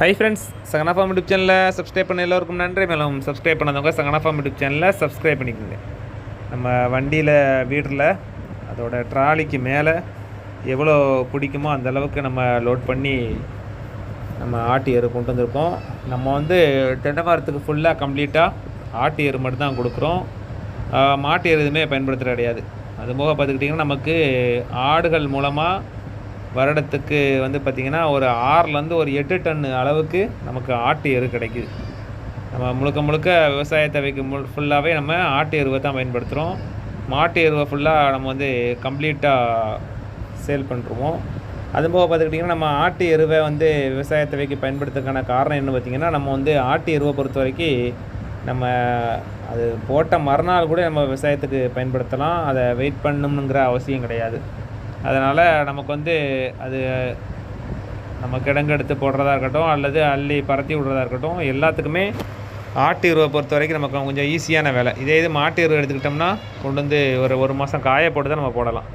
Hi friends Sangana farm YouTube சேனலில் subscribe பண்ண எல்லோருக்கும் நன்றி. மேலும் சப்ஸ்கிரைப் பண்ணதவங்க சங்கனா ஃபார்ம் யூடியூப் சேனலில் சப்ஸ்கிரைப் பண்ணிக்கோங்க. நம்ம வண்டியில் வீட்டில் அதோட ட்ராலிக்கு மேலே எவ்வளோ பிடிக்குமோ அந்த அளவுக்கு நம்ம லோட் பண்ணி நம்ம ஆட்டு எரு கொண்டு வந்திருக்கோம். நம்ம வந்து தென்னை வாரத்துக்கு ஃபுல்லாக கம்ப்ளீட்டாக ஆட்டு எரு மட்டும் தான் கொடுக்குறோம். மாட்டு எரு எதுவுமே பயன்படுத்துகிற கிடையாது. அது போக பார்த்துக்கிட்டிங்கன்னா நமக்கு ஆடுகள் மூலமாக வருடத்துக்கு வந்து பார்த்திங்கன்னா ஒரு ஆறுலேருந்து ஒரு எட்டு டன் அளவுக்கு நமக்கு ஆட்டு எரு கிடைக்குது. நம்ம முழுக்க முழுக்க விவசாயத்தை வைக்கும் மு ஃபுல்லாகவே நம்ம ஆட்டு எருவை தான் பயன்படுத்துகிறோம் மாட்டு எருவை ஃபுல்லாக நம்ம வந்து கம்ப்ளீட்டாக சேல் பண்ணுறோம் அதுபோக பார்த்துக்கிட்டிங்கன்னா நம்ம ஆட்டு எருவை வந்து விவசாய தேவைக்கு பயன்படுத்துறதுக்கான காரணம் என்ன பார்த்திங்கன்னா நம்ம வந்து ஆட்டு எருவை பொறுத்த வரைக்கும் நம்ம அது போட்ட மறுநாள் கூட நம்ம விவசாயத்துக்கு பயன்படுத்தலாம். அதை வெயிட் பண்ணணுங்கிற அவசியம் கிடையாது. அதனால் நமக்கு வந்து அது நம்ம கிடங்கு எடுத்து போடுறதா இருக்கட்டும் அல்லது அள்ளி பரத்தி விடுறதா இருக்கட்டும் எல்லாத்துக்குமே ஆட்டு எருவை பொறுத்த வரைக்கும் நமக்கு கொஞ்சம் ஈஸியான வேலை. இதே இது மாட்டு எருவை எடுத்துக்கிட்டோம்னா கொண்டு வந்து ஒரு ஒரு மாதம் காய போட்டு தான் நம்ம போடலாம்.